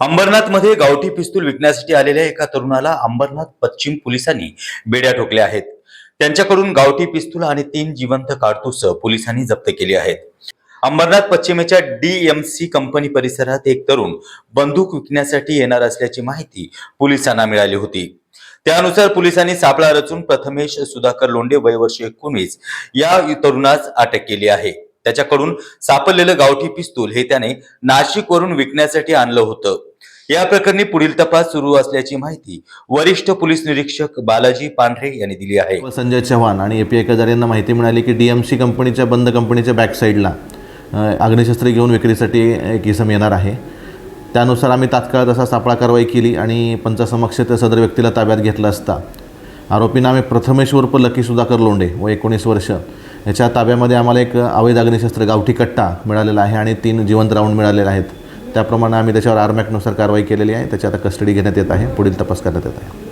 अंबरनाथमध्ये गावठी पिस्तूल विकण्यासाठी आलेल्या एका तरुणाला अंबरनाथ पश्चिम पोलिसांनी बेड्या ठोकल्या आहेत. त्यांच्याकडून गावठी पिस्तूल आणि तीन जिवंत काडतुस पोलिसांनी जप्त केली आहेत. अंबरनाथ पश्चिमेच्या डीएमसी कंपनी परिसरात एक तरुण बंदूक विकण्यासाठी येणार असल्याची माहिती पोलिसांना मिळाली होती. त्यानुसार पोलिसांनी सापळा रचून प्रथमेश सुधाकर लोंढे वयवर्ष एकोणीस या तरुणास अटक केली आहे. त्याच्याकडून सापडलेलं गावठी पिस्तूल हे त्याने नाशिकवरून विकण्यासाठी आणलं होतं. या प्रकरणी पुढील तपास सुरू असल्याची माहिती वरिष्ठ पोलीस निरीक्षक बालाजी पांढरे यांनी दिली आहे. व संजय चव्हाण आणि एपीआय पी यांना माहिती मिळाली की डी एम सी कंपनीच्या बंद कंपनीच्या बॅक साईडला घेऊन विक्रीसाठी एक इसम येणार आहे. त्यानुसार आम्ही तात्काळ तसा सापळा कारवाई केली आणि पंचासमक्ष त्या सदर व्यक्तीला ताब्यात घेतलं असता. आरोपींना आम्ही प्रथमेश उर्फ लकी सुधाकर लोंडे व एकोणीस वर्ष याच्या ताब्यामध्ये आम्हाला एक अवैध अग्निशस्त्र गावठी कट्टा मिळालेला आहे आणि तीन जिवंत राऊंड मिळालेले आहेत. त्याप्रमाणे आम्ही त्याच्यावर आरमॅकनुसार कारवाई केलेली आहे. त्याची आता कस्टडी घेण्यात येत आहे. पुढील तपास करण्यात येत आहे.